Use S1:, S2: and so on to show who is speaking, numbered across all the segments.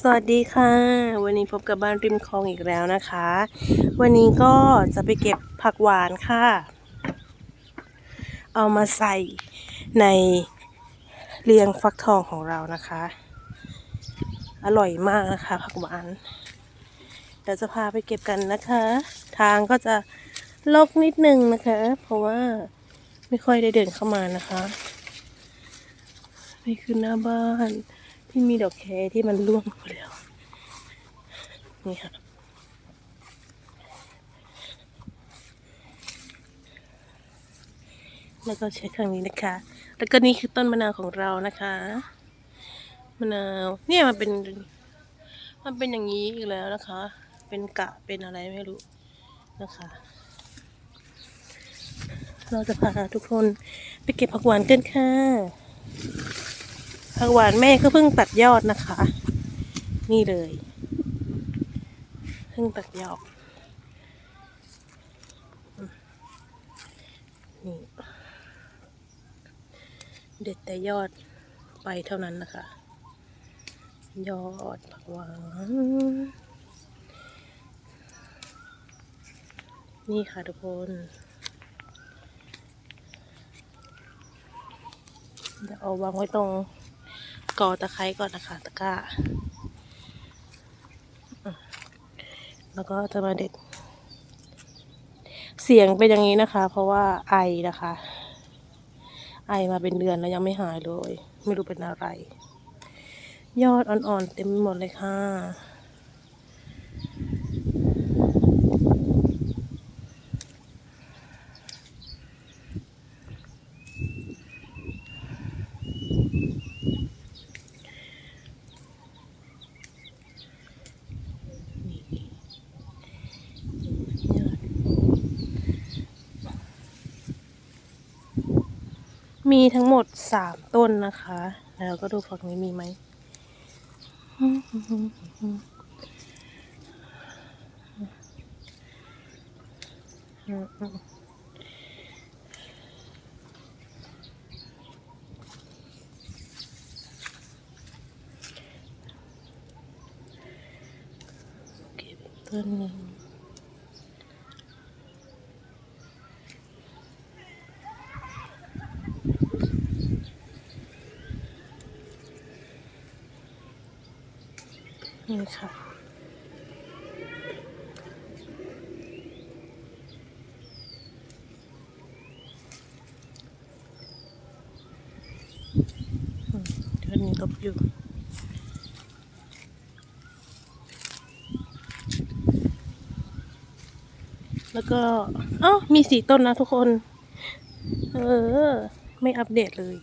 S1: สวัสดีค่ะ วันนี้พบกับบ้านริมคลองอีกแล้วนะคะ วันนี้ก็จะไปเก็บผักหวานค่ะ เอามาใส่ในเรียงฟักทองของเรานะคะ อร่อยมากนะคะผักหวานเดี๋ยวจะพาไปเก็บกันนะคะ ทางก็จะลกนิดนึงนะคะ เพราะว่าไม่ค่อยได้เดินเข้ามานะคะ นี่คือหน้าบ้าน ที่มีดอกแคที่มันร่วงหมดแล้ว นี่ค่ะแล้วก็ใช้ทางนี้นะคะ แล้วก็นี่คือต้นมะนาวของเรานะคะ มะนาว เนี่ยมันเป็น มันเป็นอย่างนี้อีกแล้วนะคะ เป็นกะ เป็นอะไรไม่รู้นะคะ เราจะพาทุกคนไปเก็บผักหวานกันค่ะ ผักหวานแม่ก็เพิ่งตัดยอดนะคะ นี่เลยเพิ่งตัดยอดนี่เด็ดแต่ยอดไปเท่านั้นนะคะ ยอดผักหวาน นี่ค่ะทุกคนเดี๋ยวเอาวางไว้ตรง กอตะไคร้ก่อนนะคะ ตะกร้า แล้วก็จะมาเด็ด เสียงเป็นอย่างนี้นะคะ เพราะว่าไอนะคะ ไอมาเป็นเดือนแล้วยังไม่หายเลย ไม่รู้เป็นอะไร ยอดอ่อนๆเต็มหมดเลยค่ะ มีทั้งหมดสามต้นนะคะ แล้วก็ดูฝั่งนี้มีไหม ต้นหนึ่ง นี่ค่ะอืมเดี๋ยวนี้ลบอยู่แล้วก็อ๋อมีสี่ต้นนะทุกคน เออ ไม่อัปเดตเลย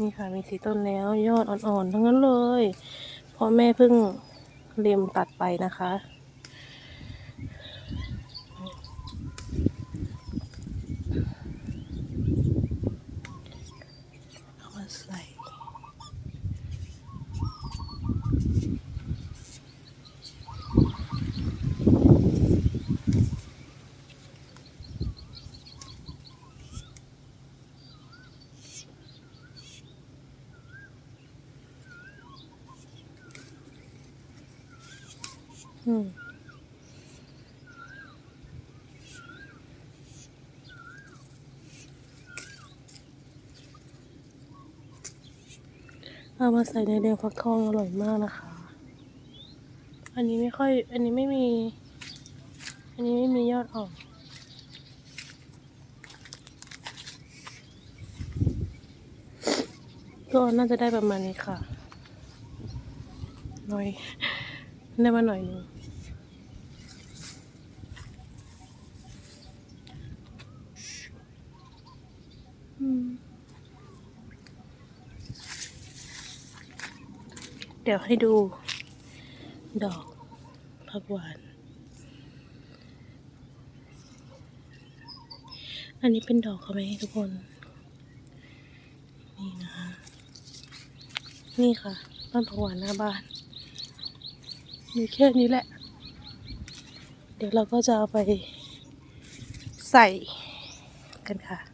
S1: นี่ค่ะ มีสีต้นแล้ว ยอดอ่อนๆ ทั้งนั้นเลย เพราะแม่เพิ่งเลียมตัดไปนะคะ เอามาใส่ อืม เอามาใส่ในเรียงฟักทองอร่อยมากนะคะ อันนี้ไม่ค่อย อันนี้ไม่มี อันนี้ไม่มียอดออกก็น่าจะได้ประมาณนี้ค่ะหน่อย ได้มาหน่อยนึงเดี๋ยวให้ดู ดอกผักหวาน อันนี้เป็นดอกเขาไหมทุกคน นี่นะคะ นี่ค่ะ ต้นผักหวานหน้าบ้าน มีแค่นี้แหละ เดี๋ยวเราก็จะเอาไปใส่กันค่ะ